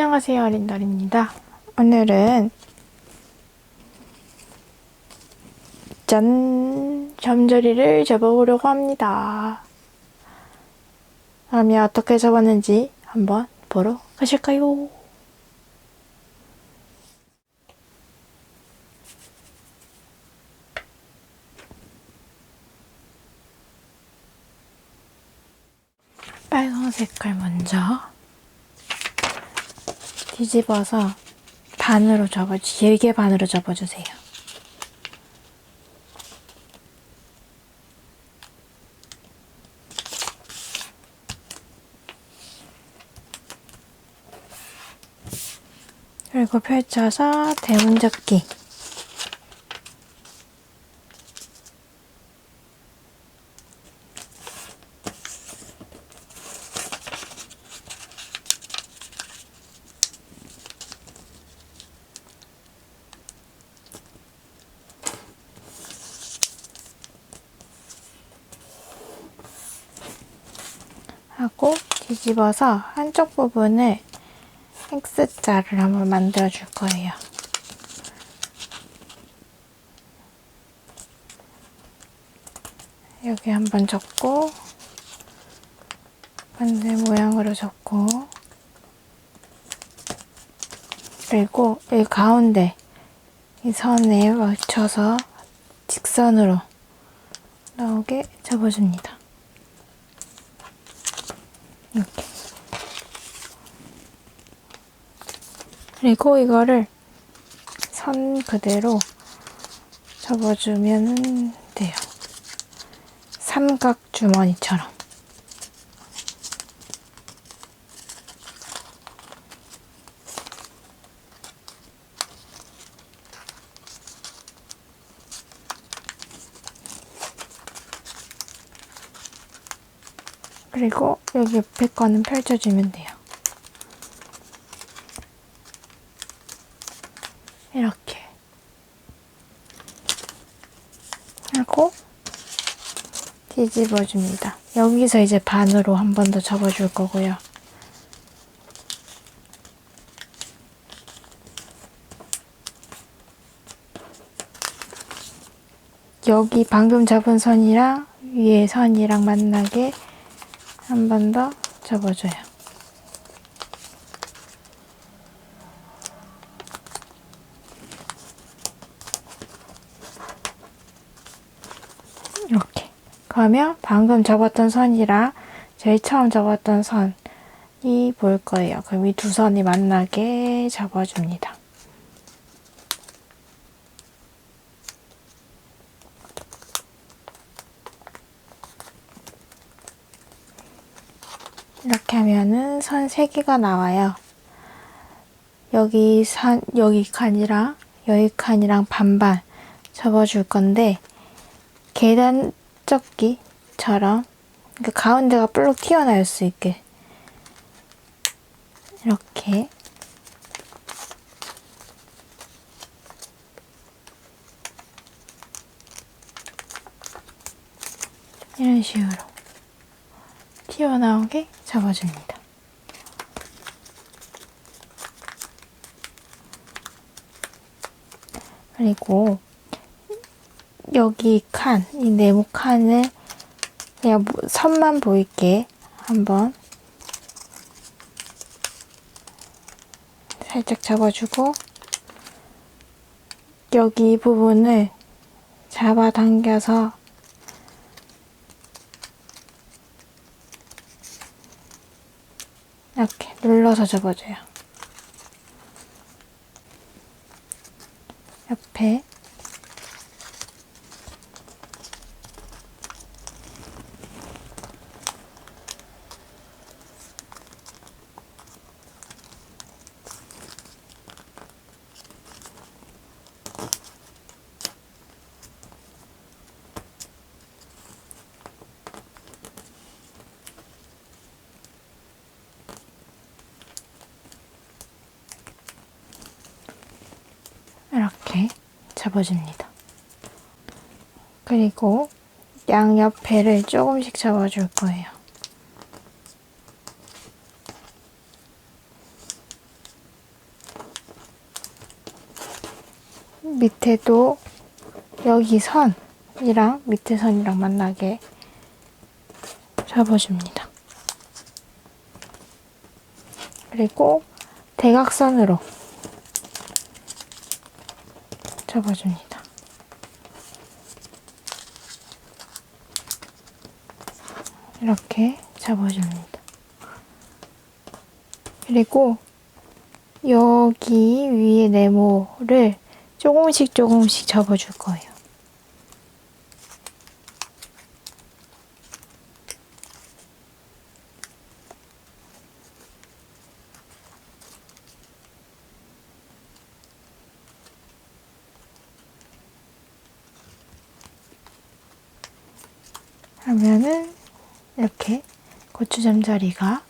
안녕하세요 아린달입니다 오늘은 짠! 점저리를 접어보려고 합니다 그러면 어떻게 접었는지 한번 보러 가실까요? 빨간 색깔 먼저 뒤집어서 반으로 접어, 길게 반으로 접어주세요. 그리고 펼쳐서 대문 접기. 하고 뒤집어서 한쪽 부분을 X자를 한번 만들어 줄 거예요. 여기 한번 접고 반대 모양으로 접고 그리고 이 가운데 이 선에 맞춰서 직선으로 나오게 접어줍니다. 그리고 이거를 선 그대로 접어주면 돼요. 삼각 주머니처럼. 그리고 여기 옆에 거는 펼쳐주면 돼요. 이렇게. 하고 뒤집어 줍니다. 여기서 이제 반으로 한 번 더 접어줄 거고요. 여기 방금 접은 선이랑 위에 선이랑 만나게 한 번 더 접어줘요. 이렇게. 그러면 방금 접었던 선이랑 제일 처음 접었던 선이 보일 거예요. 그럼 이 두 선이 만나게 접어줍니다. 이렇게 하면은 선 3개가 나와요. 여기 선, 여기 칸이랑 여기 칸이랑 반반 접어줄 건데 계단 접기처럼 그 가운데가 볼록 튀어나올 수 있게 이렇게 이런 식으로 튀어나오게 잡아줍니다. 그리고 여기 칸, 이 네모 칸을 그냥 뭐 선만 보이게 한번 살짝 잡아주고 여기 부분을 잡아당겨서 이렇게 눌러서 접어줘요. 옆에 접어줍니다. 그리고 양옆에를 조금씩 접어줄 거예요. 밑에도 여기 선이랑 밑에 선이랑 만나게 접어줍니다. 그리고 대각선으로 접어줍니다. 이렇게 접어줍니다. 그리고 여기 위에 네모를 조금씩 조금씩 접어줄 거예요. 하면은 이렇게 고추잠 자리가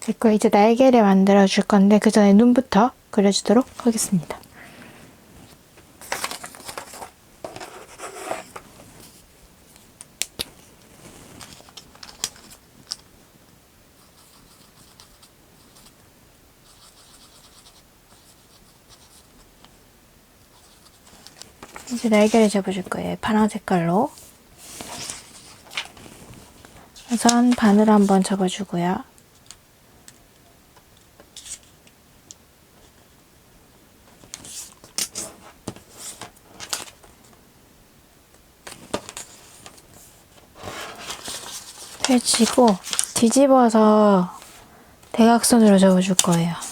됐고 이제 날개를 만들어 줄 건데 그 전에 눈부터 그려주도록 하겠습니다. 이제 날개를 접어줄 거예요. 파란 색깔로. 우선 바늘 한번 접어주고요. 펼치고 뒤집어서 대각선으로 접어줄 거예요.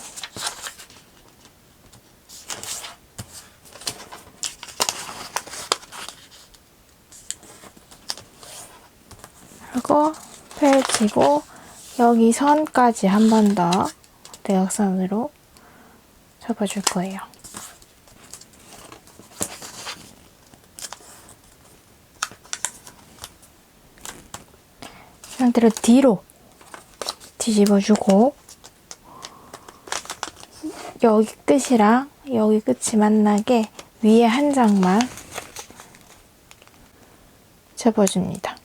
그리고 펼치고 여기 선까지 한 번 더 대각선으로 접어줄 거예요. 이 상태로 뒤로 뒤집어주고 여기 끝이랑 여기 끝이 만나게 위에 한 장만 접어줍니다.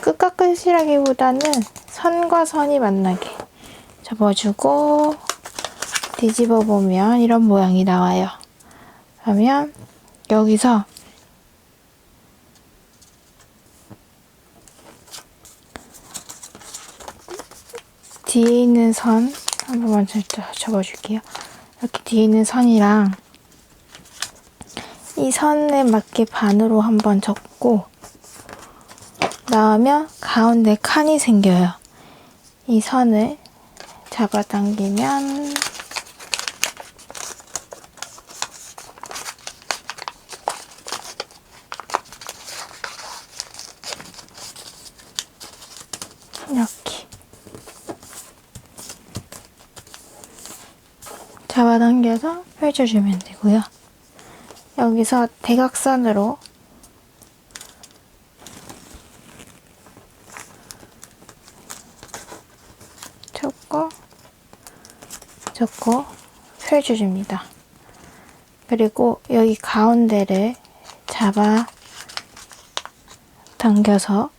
끝과 끝이라기보다는 선과 선이 만나게 접어주고 뒤집어 보면 이런 모양이 나와요. 그러면 여기서 뒤에 있는 선 한 번만 접어줄게요. 이렇게 뒤에 있는 선이랑 이 선에 맞게 반으로 한번 접고 나오면 가운데 칸이 생겨요. 이 선을 잡아당기면 이렇게 잡아당겨서 펼쳐주면 되고요. 여기서 대각선으로 접고 접고 펼쳐줍니다. 그리고 여기 가운데를 잡아 당겨서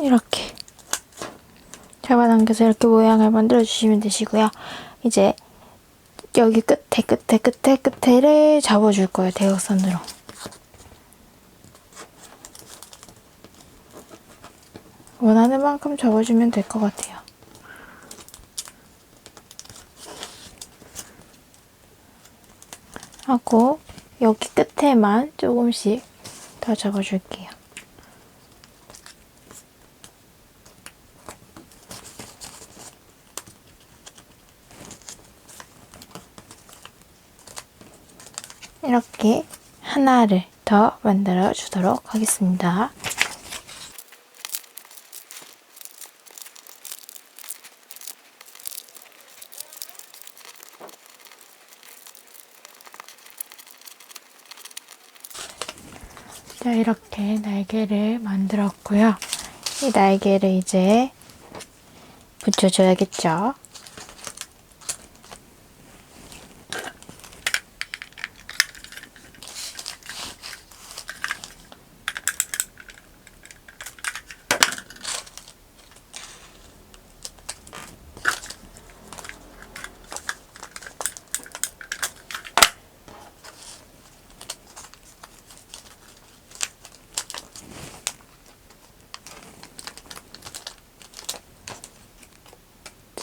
이렇게 잡아 당겨서 이렇게 모양을 만들어 주시면 되시고요. 이제 여기 끝에 끝에 끝에 끝에를 잡아줄 거예요. 대각선으로. 원하는 만큼 접어주면 될 것 같아요. 하고 여기 끝에만 조금씩 더 접어줄게요. 이렇게 하나를 더 만들어 주도록 하겠습니다. 자, 이렇게 날개를 만들었고요. 이 날개를 이제 붙여줘야겠죠.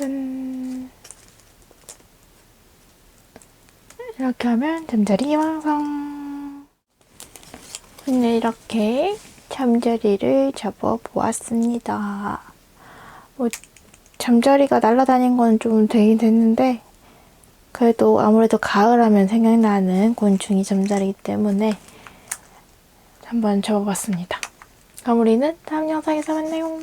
짠. 이렇게 하면 잠자리 완성. 오늘 이렇게 잠자리를 접어 보았습니다. 뭐 잠자리가 날아다닌 건 좀 되긴 됐는데 그래도 아무래도 가을 하면 생각나는 곤충이 잠자리이기 때문에 한번 접어봤습니다. 우리는 다음 영상에서 만나요.